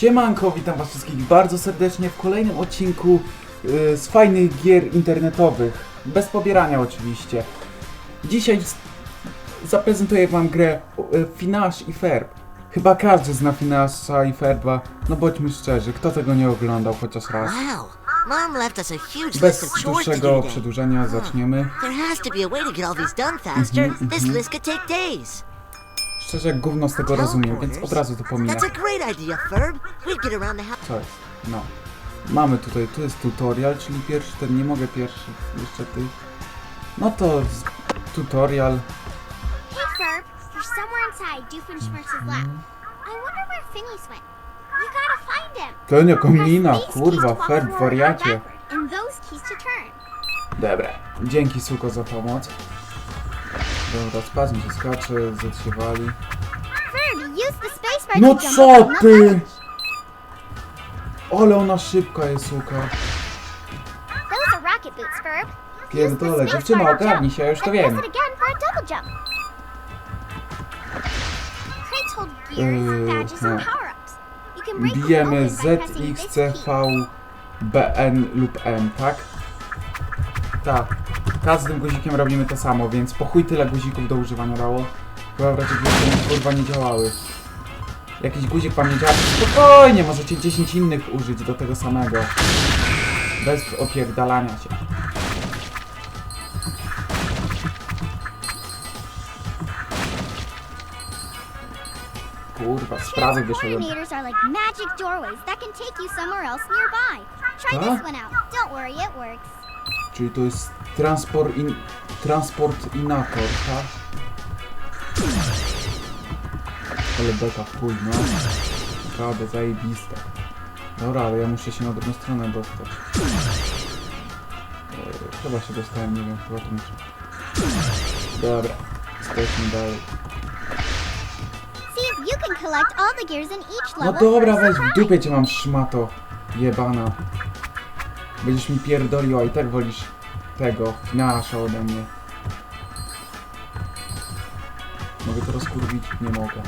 Siemanko, witam was wszystkich bardzo serdecznie w kolejnym odcinku y, z fajnych gier internetowych. Bez pobierania oczywiście. Dzisiaj zaprezentuję wam grę y, Finash i Ferb. Chyba każdy zna Finasha i Ferba, no bądźmy szczerzy, kto tego nie oglądał chociaż raz. Wow, Mom left us a huge list Bez of chores to do dłuższego today. przedłużenia zaczniemy. There has to be a way to get all these done faster. This list could take days. Szczerze jak gówno z tego rozumiem, więc od razu to pominę. Co jest? No. Mamy tutaj, tu jest tutorial, czyli pierwszy ten, nie mogę pierwszy, jeszcze ty. No to z, tutorial. Hey Ferb, there's somewhere inside Doofenshmirtz's lab. I wonder where Phineas went. You gotta find him. Ten jako Press mina, these keys kurwa, Ferb, wariacie. Dobra, dzięki Suko za pomoc. Dobra, spadł się skacze, Z się wali. Ferb, use the spacebar No co ty? Ale ona szybka jest, the Pierdolę, dziewczyna, ogarnij się, ja już to wiem. break them Bijemy open by Z, pressing X, this C, key. V, B, N lub M, tak? Tak. Każdym guzikiem robimy to samo, więc po chuj tyle guzików do używania dało. Chyba w razie gdyby kurwa nie działały. Jakiś guzik wam nie działa, to spokojnie, możecie 10 innych użyć do tego samego. Bez opierdalania się. Kurwa, z prawy wyszedłem. Transportinators are like magic doorways that can take you somewhere else nearby. Try Huh? this one out. Don't worry, it works. Czyli to jest transport in, transportinator, tak? Ale beka w chuj, no. Naprawdę zajebiste. Dobra, ale ja muszę się na drugą stronę dostać. Eee, chyba się dostałem, nie wiem, chyba to muszę. Dobra, jesteśmy dalej. No dobra, weź w dupie cię mam szmato. Jebana. Będziesz mi pierdoliła i tak wolisz tego, nasza ode mnie. Mogę to rozkurwić? Nie mogę.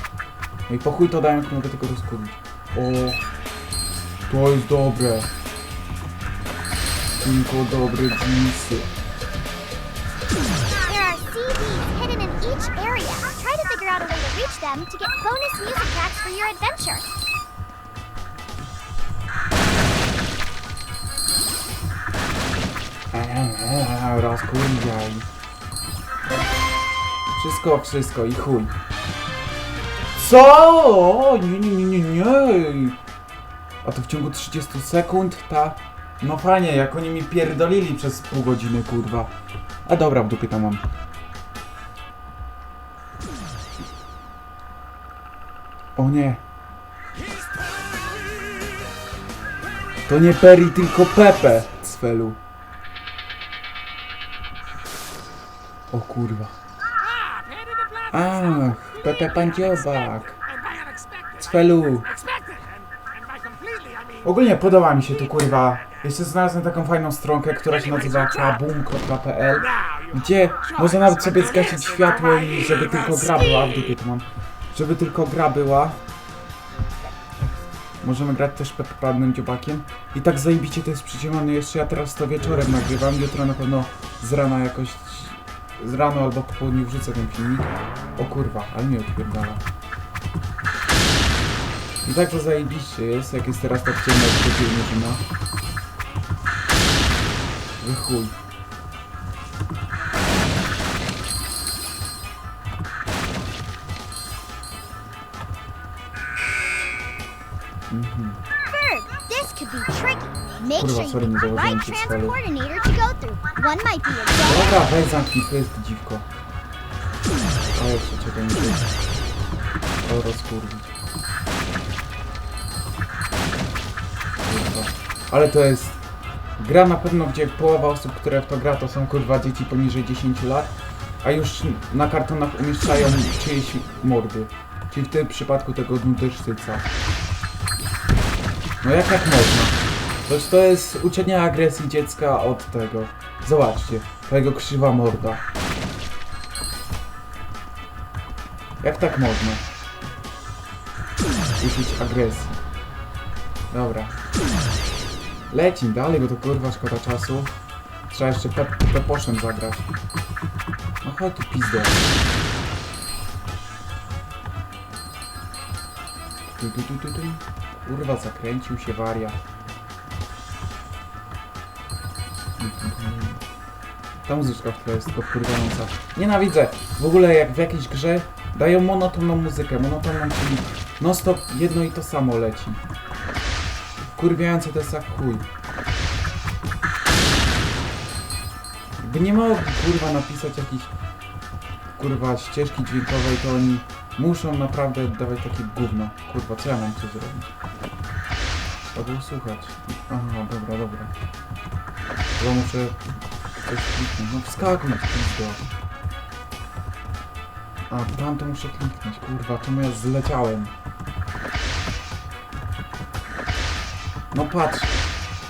No i po chuj to dałem, jak mogę tylko rozkurwić. O, to jest dobre. Tylko dobre dżinsy. Try to figure out a way to reach them to get bonus music tracks for your adventure. Eee, Rozkurwiaj. Wszystko, wszystko i chuj. Co? Nie, nie, nie, nie, nie. A to w ciągu 30 sekund, ta... No fajnie, jak oni mi pierdolili przez pół godziny, kurwa. A dobra, w dupie to mam. O nie. To nie Perry, tylko Pepe, Cfelu. O kurwa. Ach, Pepe Panciobak. Cfelu. Ogólnie podoba mi się tu kurwa. Jeszcze znalazłem taką fajną stronkę, która się nazywa kabum.pl Gdzie można nawet sobie zgasić światło i żeby tylko gra była, w dupie to mam. Żeby tylko gra była. Możemy grać też Pepe Panem dziobakiem. I tak zajebicie to jest przyciemnione. Jeszcze ja teraz to wieczorem nagrywam. Jutro na pewno z rana jakoś... Z rano albo po południu wrzucę ten filmik. O kurwa, ale nie odpierdala. I tak to zajebiście jest, jak jest teraz tak ciemno, jak to murzyna. Wy chuj. Make Kurwa, sorry, nie założyłem ci celu. Dobra, weź zamknij, to jest dziwko. A jeszcze czekaj, muszę to rozkurwić. Kurwa. Ale to jest gra na pewno, gdzie połowa osób, które w to gra, to są kurwa dzieci poniżej 10 lat, a już na kartonach umieszczają czyjeś mordy. Czyli w tym przypadku tego nudysztyca. No jak tak można? Toż to jest uczenie agresji dziecka od tego. Zobaczcie, ta jego krzywa morda. Jak tak można? Uczyć agresji. Dobra. Leci dalej, bo to kurwa szkoda czasu. Trzeba jeszcze pep peposzem zagrać. No chodź tu pizdę. Tu, tu, tu, tu, tu. Kurwa, zakręcił się wariat. Ta muzyczka tle jest tylko wkurwiająca. Nienawidzę! W ogóle jak w jakiejś grze dają monotonną muzykę, monotonną, czyli non stop jedno i to samo leci. Wkurwiające to jest jak chuj. By nie mogli kurwa napisać jakiejś kurwa ścieżki dźwiękowej, to oni muszą naprawdę dawać takie gówno. Kurwa, co ja mam tu zrobić? To było słuchać. Aha, dobra, dobra. Chyba muszę No wskakuj, pizdo. A, tam to muszę kliknąć, kurwa, czemu ja zleciałem? No patrz,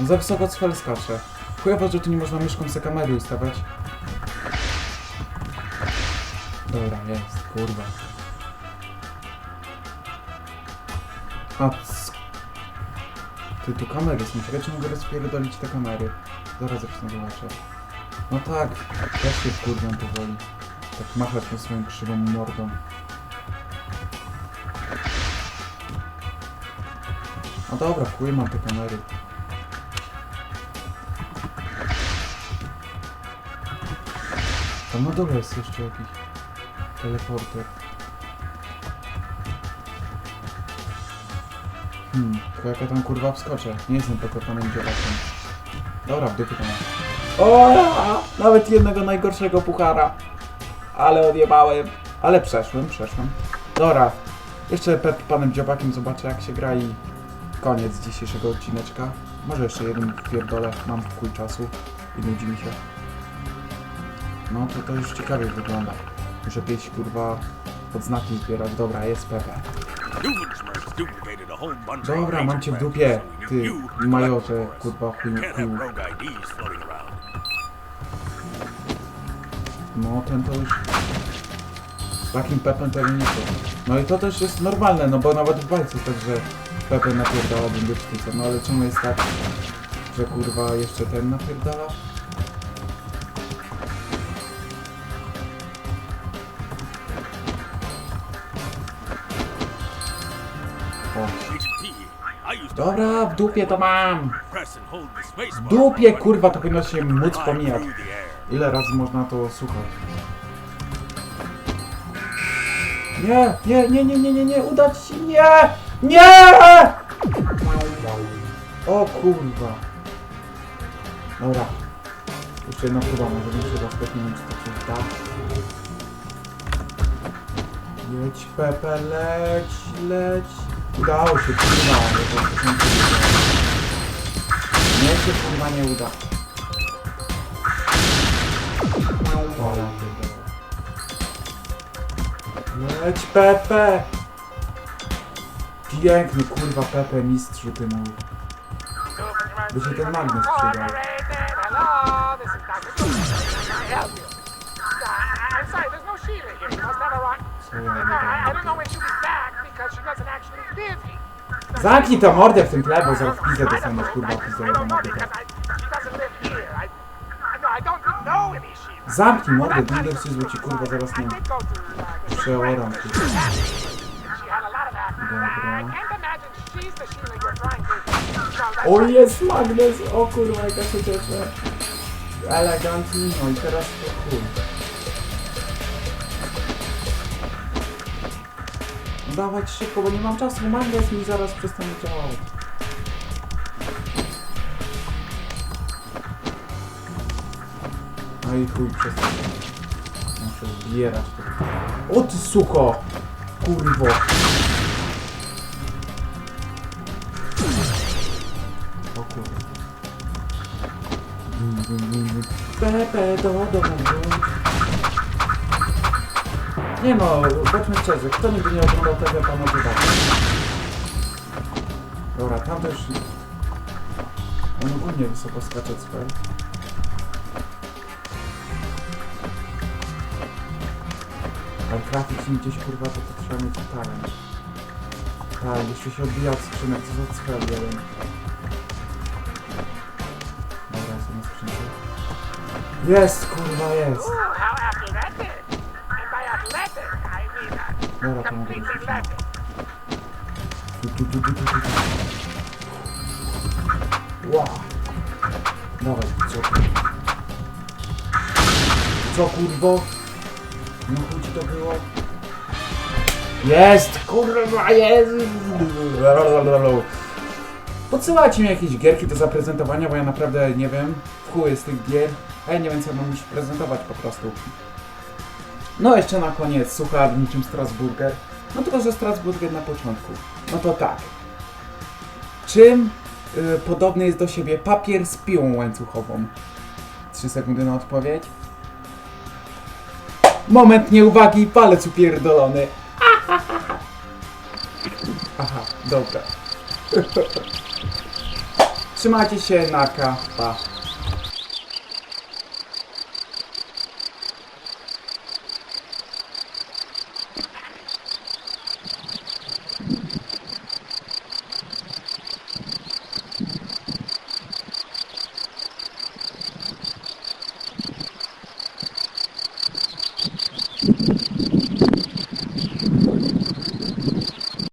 on za wysoko cfel skacze. Chujowo, że tu nie można myszką se kamery ustawiać. Dobra, jest, kurwa. A. Ty, tu kamery są, ciekawe czy mogę rozpierdolić te kamery. Zaraz zresztą zobaczę. No tak, też się wkurwiam powoli. Tak machać tą swoją krzywą mordą. No dobra, chuj mam te kamery. Tam na dole jest jeszcze jakiś teleporter. Hmm, tylko jak ja tam kurwa wskoczę. Nie jestem pokopanym dzielakiem. Dobra, w dupie to mam. O, nawet jednego najgorszego puchara. Ale odjebałem. Ale przeszłem, przeszłem. Dobra. Jeszcze Pep panem dziobakiem zobaczę jak się gra i koniec dzisiejszego odcineczka. Może jeszcze jeden pierdolę, mam w chuj czasu i nudzi mi się. No to to już ciekawie wygląda. Muszę jakieś kurwa odznaki zbierać. Dobra, jest Pepe. Dobra, mam cię w dupie, ty majorze, kurwa chuj, chuj. No ten to już... Takim Pepem pewnie nie to. No i to też jest normalne, no bo nawet w bajce jest tak, że Pepe napierdala bundyczycę. No ale czemu jest tak, że kurwa jeszcze ten napierdala? Dobra, w dupie to mam! W dupie kurwa to powinno się móc pomijać. Ile razy można to słuchać? Nie, nie, nie, nie, nie, nie, nie, udać się, nie! Nie! O kurwa. Dobra. Jeszcze jedna próba, może nie się rozpędzi, nie wiem czy to się da. Jedź Pepe, leć, leć. Udało się, kurwa, ale to jest nie Nie się kurwa nie uda. O, ja pierdolę. Leć Pepe! Piękny kurwa Pepe mistrzu ty mój. By się ten magnes przydał. No. Co ja robię? Zamknij to mordę w tym tle, bo zaraz pizdę dostaniesz kurwa pizdę Zamknij mordę, będę wstydzł ci kurwa zaraz nie przeoram that. Dobra. O jest magnes! O kurwa jaka się cieszę. Elegancki, no i teraz to. No Dawać szybko, bo nie mam czasu, magnes mi zaraz przestanie działać. No i chuj, przestań. Muszę zbierać to. O ty suko! Kurwo! O kurwa. Pepe do domu. Nie no, bądźmy szczerzy, kto nigdy nie oglądał TV Pana Wydawcy? Dobra, tam też... On ogólnie wysoko skacze cfel. Ale trafić nim gdzieś kurwa to, to trzeba mieć talent. Tak, jeszcze się odbija od skrzynek, co za cel jeden. Dobra, są na skrzynce. Jest, kurwa, jest. Ooh, how athletic. And by athletic, I mean uh, Dobra, to mogę completely być. athletic. Dawaj, co? Co kurwo? No chuj to było? Jest! Kurwa, jest! Podsyłajcie mi jakieś gierki do zaprezentowania, bo ja naprawdę nie wiem. W chuj z tych gier. A ja nie wiem co mam już prezentować po prostu. No jeszcze na koniec, suchar niczym Strasburger. No tylko, że Strasburger na początku. No to tak. Czym y, podobny jest do siebie papier z piłą łańcuchową? 3 sekundy na odpowiedź. Moment nieuwagi, palec upierdolony. Aha, dobra. Trzymajcie się, naka, pa.